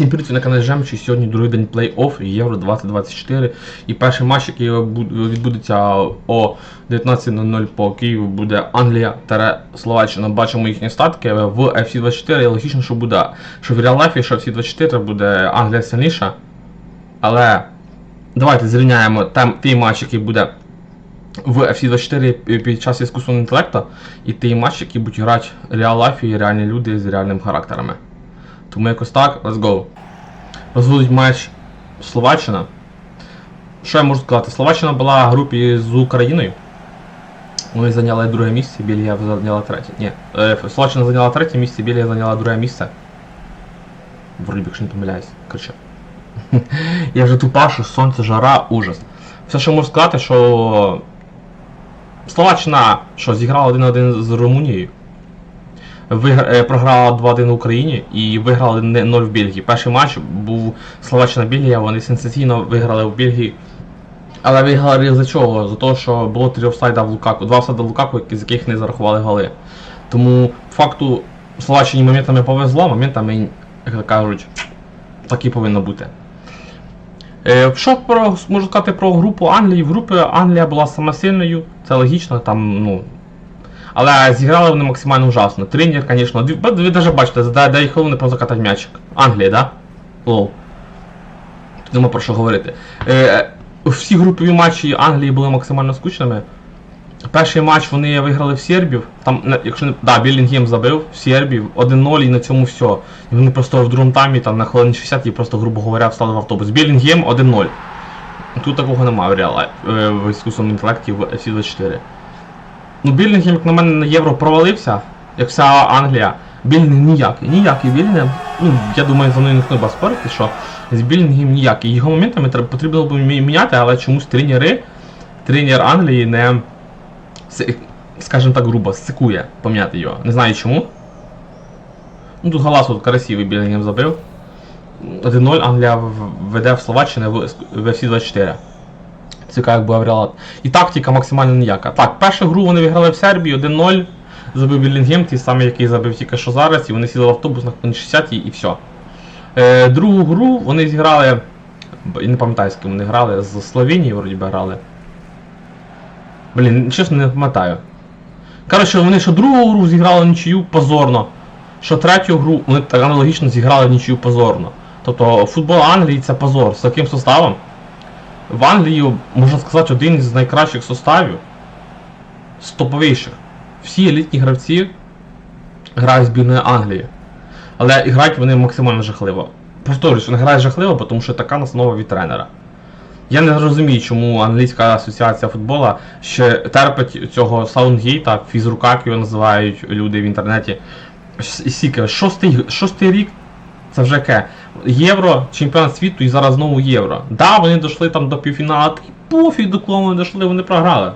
Всім привіт, на каналі Жемчі. Сьогодні другий день плей-офф Євро 2024. І перший матч, який відбудеться о 19.00 по Києву, буде Англія та Словаччина. Бачимо їхні статки. В FC24 І логічно, що буде, що в реал-лайфі, що FC24 буде Англія сильніша. Але давайте зрівняємо там, той матч, який буде в FC24 під час іскусственного інтелекту, і той матч, який будуть грати реал-лайфі і реальні люди з реальними характерами. Тому якось так, let's go. Розводить матч Словаччина. Що я можу сказати? Словаччина була в групі з Україною. Вони зайняли друге місце, Бельгія зайняла третє. Ні, е, Словаччина зайняла третє місце, Бельгія зайняла друге місце. Вроді, якщо не помиляюсь. Короче. Я вже тупашу, сонце, жара, ужас. Все, що можу сказати, що Словаччина що, зіграла 1-1 з Румунією. Вигра... е, програла 2-1 в Україні і виграли не- 0 в Бельгії. Перший матч був Словаччина-Бельгія, вони сенсаційно виграли в Бельгії. Але виграли за чого? За те, що було три офсайда в Лукаку, два офсайда в Лукаку, з яких не зарахували голи. Тому факту Словаччині моментами повезло, моментами, як кажуть, так і повинно бути. Е, Що про, можу сказати про групу Англії? В групі Англія була саме сильною, це логічно, там, ну. Але зіграли вони максимально ужасно. Тренер, звісно, ви, навіть бачите, за 9 хвилин просто катать м'ячик. Англія, да? Лол. Тут нема про що говорити. Е, всі групові матчі Англії були максимально скучними. Перший матч вони виграли в Сербів. Там, якщо не. Да, Білінгем забив в Сербів 1-0 і на цьому все. І вони просто в другому таймі, там на хвилині 60 і просто, грубо говоря, встали в автобус. Білінгем 1-0. Тут такого немає в реал е, в іскусственному інтелекті в FC24. Ну, Білінгем, як на мене, на євро провалився, як вся Англія. Білінгем ніякий, ніякий Білінгем. Ну, я думаю, за мною ніхто не буде спорити, що з Білінгем ніякий. Його моментами треба потрібно було мі- міняти, але чомусь тренери, тренер Англії не, скажімо так грубо, сикує поміняти його. Не знаю чому. Ну, тут галас от красивий Білінгем забив. 1-0 Англія веде в Словаччину в, в FC24. Цікаво, як буде реал. І тактика максимально ніяка. Так, першу гру вони виграли в Сербії 1-0. Забив Білінгем, ті самі, який забив тільки що зараз, і вони сіли в автобус на хвилин 60 і, і все. Е, другу гру вони зіграли. Я не пам'ятаю, з ким вони грали, з Словенії вроді би грали. Блін, чесно не пам'ятаю. Коротше, вони що другу гру зіграли нічию позорно. Що третю гру вони так аналогічно зіграли нічию позорно. Тобто футбол Англії це позор. З таким составом. В Англії, можна сказати, один з найкращих составів. З топовіших. Всі елітні гравці грають збірної Англії. Але грають вони максимально жахливо. Повторюсь, вони грають жахливо, тому що така настанова від тренера. Я не розумію, чому англійська асоціація футболу ще терпить цього Саундгейта, фізрука, як його називають люди в інтернеті. С- Сіки, шостий, шостий рік це вже яке? Євро, чемпіонат світу і зараз знову євро. Да, вони дійшли там до півфіналу, та й пофіг до кого вони дійшли, вони програли.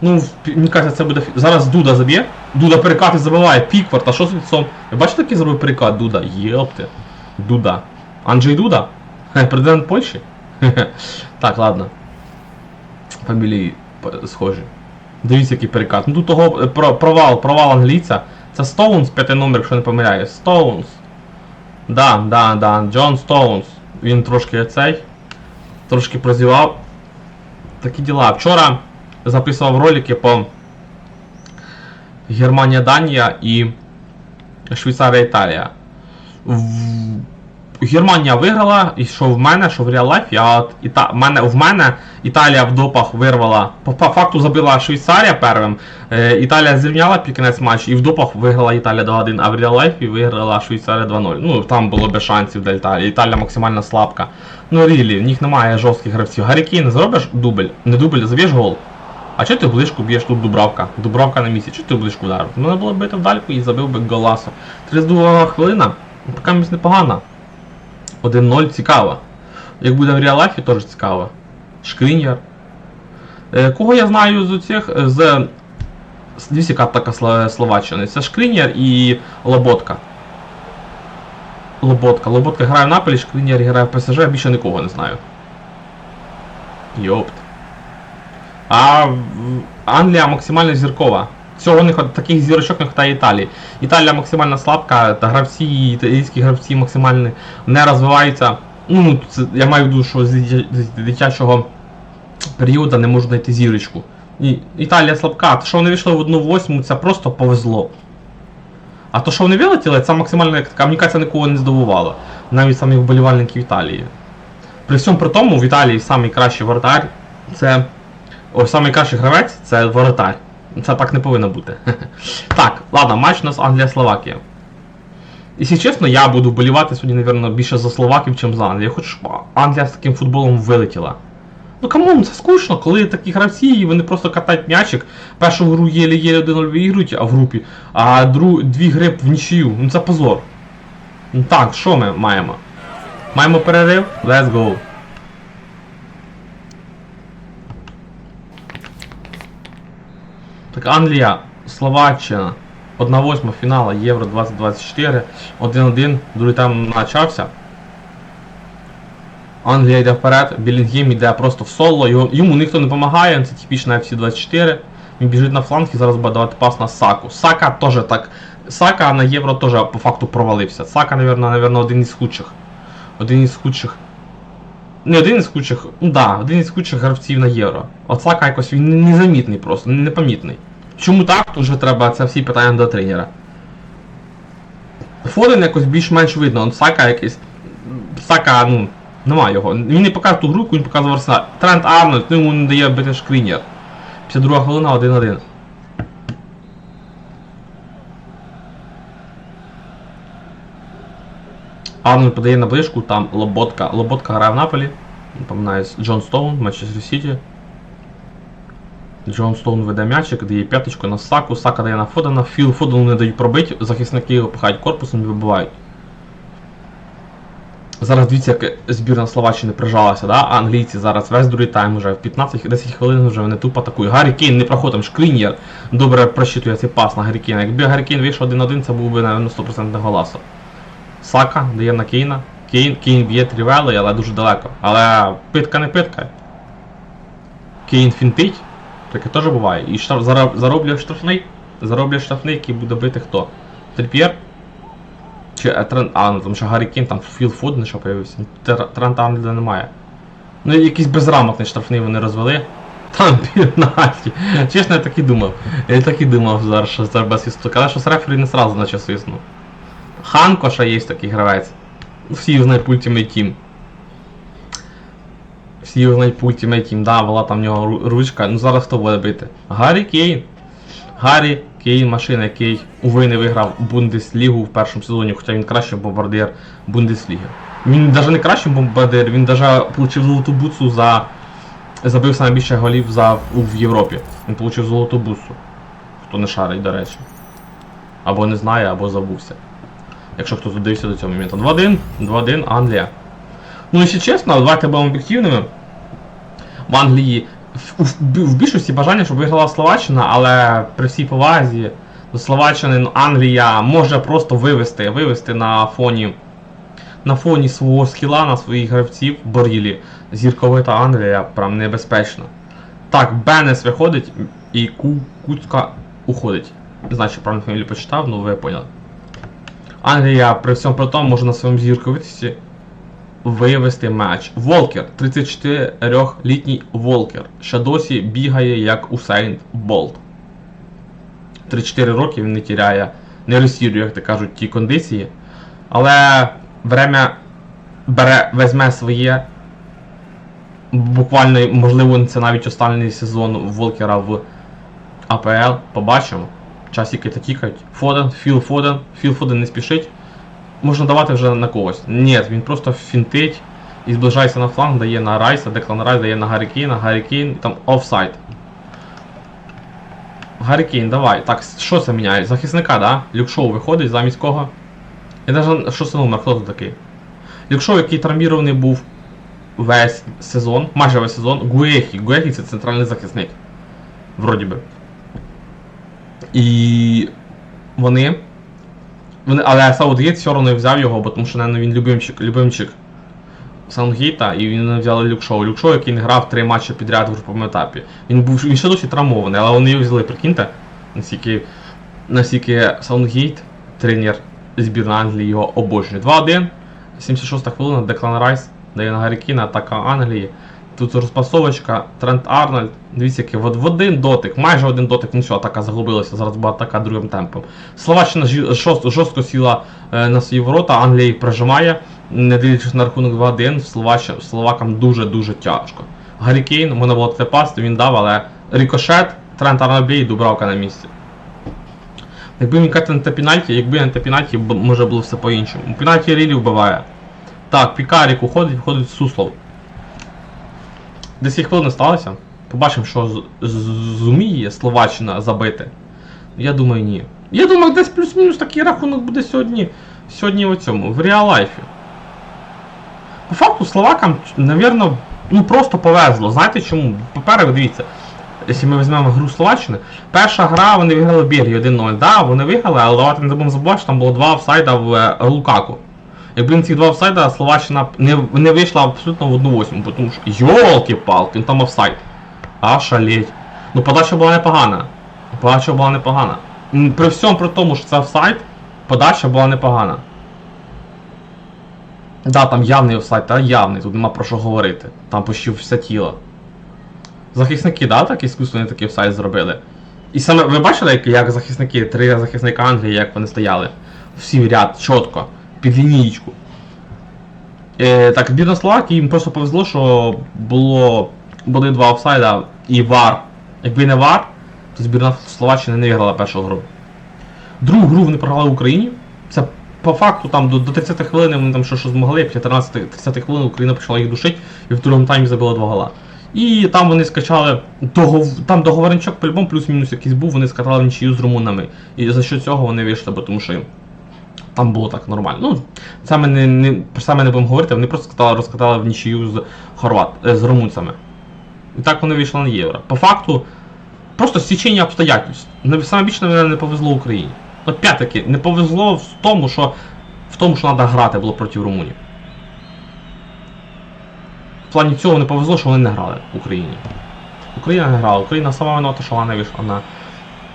Ну, мені кажеться, це буде. Зараз Дуда заб'є. Дуда перекати забиває, Пікфорд, а що з лицом? Бачите, який зробив перекат Дуда? Єпте. Дуда. Анджей Дуда? Президент Польщі? Так, ладно. Фамілії схожі. Дивіться, який перекат. Ну тут того е, провал, провал англійця. Це Стоунс, п'ятий номер, якщо не помиляюсь. Стоунс. Да, да, да. Джон Стоунс. Він трошки цей. Трошки прозівав. Такі діла. Вчора записував ролики по Германія, Данія і Швейцарія, Італія. Германія виграла, і що в мене, що в реал лайфі, а Іта... мене, в мене Італія в допах вирвала. По, факту забила Швейцарія первим. Е, Італія зрівняла під кінець матчу і в допах виграла Італія 2-1, а в реал лайфі виграла Швейцарія 2-0. Ну там було без шансів для Італії. Італія максимально слабка. Ну рілі, в них немає жорстких гравців. Гаррікейн, зробиш дубль, не дубль, заб'єш гол. А чого ти ближку б'єш тут Дубравка? Дубравка на місці, чого ти ближку вдарив? Мене було б бити вдальку і забив би голасу. 32 хвилина, така місць непогана. 1-0 цікаво. Як буде в реалафі, теж цікаво. Шкріньяр. Е, кого я знаю з цих з. з- Дивіться, яка така Словаччини. Це Шкріньяр і Лоботка. Лоботка. Лоботка грає в Наполі, Шкріньяр грає в ПСЖ, я більше нікого не знаю. Йопт. А Англія максимально зіркова. Цього не хват- таких зірочок не вистачає Італії. Італія максимально слабка, та гравці, італійські гравці максимально не розвиваються. Ну, це, я маю в виду, що з дитячого періоду не можуть знайти зірочку. І Італія слабка, то що вони вийшли в одну восьму, це просто повезло. А то, що вони вилетіли, це максимально як така комунікація нікого не здивувала. Навіть самих вболівальників Італії. При всьому при тому, в Італії найкращий воротар це. Ось найкращий гравець це воротар. Це так не повинно бути. так, ладно, матч у нас Англія-Словакія. Якщо чесно, я буду вболівати сьогодні, мабуть, більше за Словаків, ніж за Англію. Щоб Англія з таким футболом вилетіла. Ну камон, це скучно, коли такі гравці, і вони просто катають м'ячик. Першу гру єлі-єлі 1-0 виігрують, а в групі, а дру, дві гри в нічию. Ну це позор. Ну так, що ми маємо? Маємо перерив? Let's go. Так, Англія, Словаччина, 1-8 фінала Євро 2024, 1-1, другий там почався. Англія йде вперед, Білінгем йде просто в соло, його, йому ніхто не допомагає, це типічна FC24. Він біжить на фланг і зараз буде давати пас на Саку. Сака теж так. Сака на євро теж по факту провалився. Сака, наверное, один із худших. Один із худших. Не один із худших, ну да, один із худших гравців на євро. От якось він незамітний просто, непомітний. Чому так? Тут вже треба це всі питання до тренера. Фоден якось більш-менш видно, он Сака якийсь. Сака, ну, нема його. Він не показує ту гру, він показував Арсенал. Трент Арнольд, ну йому не дає бити шкрінер. 52 хвилина, 1-1. Арнольд подає на ближку, там Лоботка. Лоботка грає в Наполі. Напоминаю, Джон Стоун, Манчестер Сіті. Джон Стоун веде м'ячик, дає п'яточку на Саку, Сака дає на Фодена, Філ Фодену не дають пробити, захисники його пихають корпусом і вибивають. Зараз дивіться, як збірна Словаччини прижалася, да? а англійці зараз весь другий тайм вже в 15-10 хвилин вже вони тупо атакують. Гаррі Кейн не проходить, там добре просчитує цей пас на Гаррі Кейна. Якби Гаррі Кейн вийшов 1-1, це був би, напевно, 100% голасо. Сака дає на Кейна. Кейн, Кейн б'є трівели, але дуже далеко. Але питка не питка. Кейн фінтить, таке теж буває. І штраф, зароб, зароблює штрафний. Зароблює штрафний, який буде бити хто? Трип'єр? Чи е, Трент, а, ну там ще Гаррі Кейн, там Філ Фоден ще появився. Тр- Трента Арнольда немає. Ну якийсь безграмотний штрафний вони розвели. Там пенальті. Чесно, я так і думав. Я так і думав зараз, що це без історії. Але що з рефері не сразу наче свиснув. Ханко ще є такий гравець. Всі знають Ultimate Team. Всі знають Ultimate Team, да, була там в нього ручка. Ну зараз хто буде бити? Гаррі Кейн. Гаррі Кейн, машина, який увы не виграв Бундеслігу в першому сезоні, хоча він кращий бомбардир Бундесліги. Він навіть не кращий бомбардир, він навіть отримав золоту буцу за. Забив найбільше голів за, в Європі. Він отримав золоту буцу. Хто не шарить, до речі. Або не знає, або забувся. Якщо хтось додивився до цього моменту. 2-1, 2-1, Англія. Ну, якщо чесно, давайте будемо об'єктивними. В Англії в, більшості бажання, щоб виграла Словаччина, але при всій повазі до Словаччини ну, Англія може просто вивести, вивести на фоні на фоні свого скіла, на своїх гравців Борілі. Зірковита Англія прям небезпечна. Так, Бенес виходить і Ку, Куцка уходить. Не знаю, чи правильно фамілію почитав, ну ви поняли. Англія при всьому при тому може на своєму зірковитості вивести матч. Волкер, 34-літній Волкер, ще досі бігає як Усейн Болт. 3-4 роки він не тіряє, не розсірює, як то кажуть, ті кондиції. Але время бере, візьме своє. Буквально, можливо, це навіть останній сезон Волкера в АПЛ. Побачимо. Часики та тікають. Фоден, Філ Фоден, Філ Фоден не спішить. Можна давати вже на когось. Ні, він просто фінтить і зближається на фланг, дає на Райса, Деклан Райс дає на Гаррі Кейна, Гаррі Кейн, там офсайд. Гаррі Кейн, давай. Так, що це міняє? Захисника, да? Люкшоу виходить, замість кого? Я навіть, що це номер, хто тут такий? Люкшоу, який травмірований був весь сезон, майже весь сезон, Гуехі. Гуехі це центральний захисник. Вроді би. І вони. вони але Саутгейт все одно взяв його, бо тому що наверно, він любимчик, любимчик Саундгейта, і він взяли Люкшоу. Люкшоу, який не грав три матчі підряд в груповому етапі. Він був він ще досі травмований, але вони його взяли, прикиньте. Наскільки, наскільки Саундгейт, тренер збірної Англії, його обожнює. 2-1, 76 хвилина, Деклан Райс дає на Гаррікіна, атака Англії. Тут розпасовочка, Трент Арнольд. Дивіться, який в, один дотик, майже один дотик, ну все, атака загубилася, зараз була атака другим темпом. Словаччина жі- жорстко, сіла е, на свої ворота, Англія їх прижимає, не дивлячись на рахунок 2-1, Словаччина, словакам дуже-дуже тяжко. Гаррі Кейн, можна було пасти, він дав, але рикошет, Трент Арнольд і Дубравка на місці. Якби він катав на пенальті, якби те пенальті, може було все по-іншому. Пенальті Рілі вбиває. Так, Пікарік уходить, виходить Суслов. 10 хвилин сталося. Побачимо, що зуміє Словаччина забити. Я думаю, ні. Я думаю, десь плюс-мінус такий рахунок буде сьогодні. Сьогодні в цьому, в реал-лайфі. По факту словакам, навірно, ну просто повезло. Знаєте чому? По-перше, дивіться, якщо ми візьмемо гру Словаччини, перша гра вони виграли Бельгію 1-0. Да, вони виграли, але давайте не будемо забувати, що там було два офсайда в е, Лукаку. Якби на ці два офсайда Словаччина не, не вийшла абсолютно в одну восьму, тому що йолки-палки, там офсайд. А шалеть. Ну подача була непогана. Подача була непогана. При всьому при тому, що це офсайд, подача була непогана. Да, там явний офсайд, та явний, тут нема про що говорити. Там почти все тіло. Захисники, да, так іскусственно такий офсайд зробили. І саме ви бачили, як, як захисники, три захисника Англії, як вони стояли? Всі в ряд, чітко, під лінієчку. Е, так, збірна Словакії їм просто повезло, що було, були два офсайда і вар. Якби не вар, то збірна Словаччини не виграла першу гру. Другу гру вони програли в Україні. Це по факту там до, до 30 хвилин вони там що, що змогли, після 13-30 хвилин Україна почала їх душити і в другому таймі забила два гола. І там вони скачали догов... там договоренчок по-любому плюс-мінус якийсь був, вони скатали нічию з румунами. І за що цього вони вийшли, бо тому що там було так нормально. Ну, ми не, не, про ми не будемо говорити, вони просто скатали, розкатали в нічию з, хорват, е, з румунцями. І так вони вийшли на євро. По факту, просто стічення обстоятельств. Саме більше мене не повезло Україні. Опять-таки, не повезло в тому, що в тому, що треба грати було проти Румунії. В плані цього не повезло, що вони не грали в Україні. Україна не грала, Україна сама виновата, що вона не вийшла на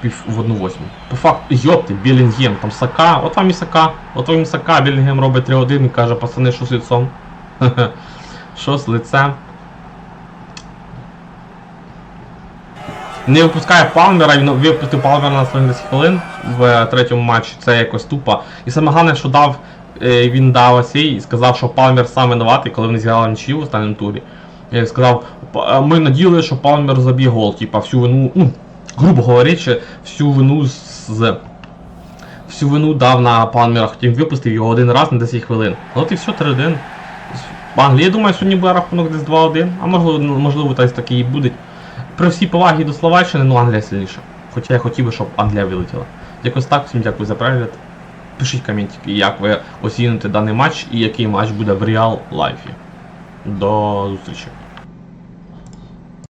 пів в одну восьму. По факту, йопти, Білінгем, там Сака, от вам і Сака, от вам і Сака, Білінгем робить 3-1 і каже, пацани, що з лицом? Що з лицем? Не випускає Палмера, він випустив Палмера на 70 хвилин в е, третьому матчі, це якось тупо. І саме головне, що дав, е, він дав осій і сказав, що Палмер сам винуватий, коли вони зіграли нічию в останньому турі. Я сказав, е, ми надіяли, що Палмер заб'є гол, типа всю вину, ну, грубо говорячи, всю вину з. Всю вину дав на Палмера, хотів випустив його один раз на 10 хвилин. От і все, 3-1. Англія, я думаю, сьогодні буде рахунок десь 2-1, а можливо, ну, можливо, так таки і буде. При всій повагі до Словаччини, ну Англія сильніша. Хоча я хотів би, щоб Англія вилетіла. Якось так, всім дякую за перегляд. Пишіть коментики, як ви оціните даний матч і який матч буде в реал лайфі. До зустрічі.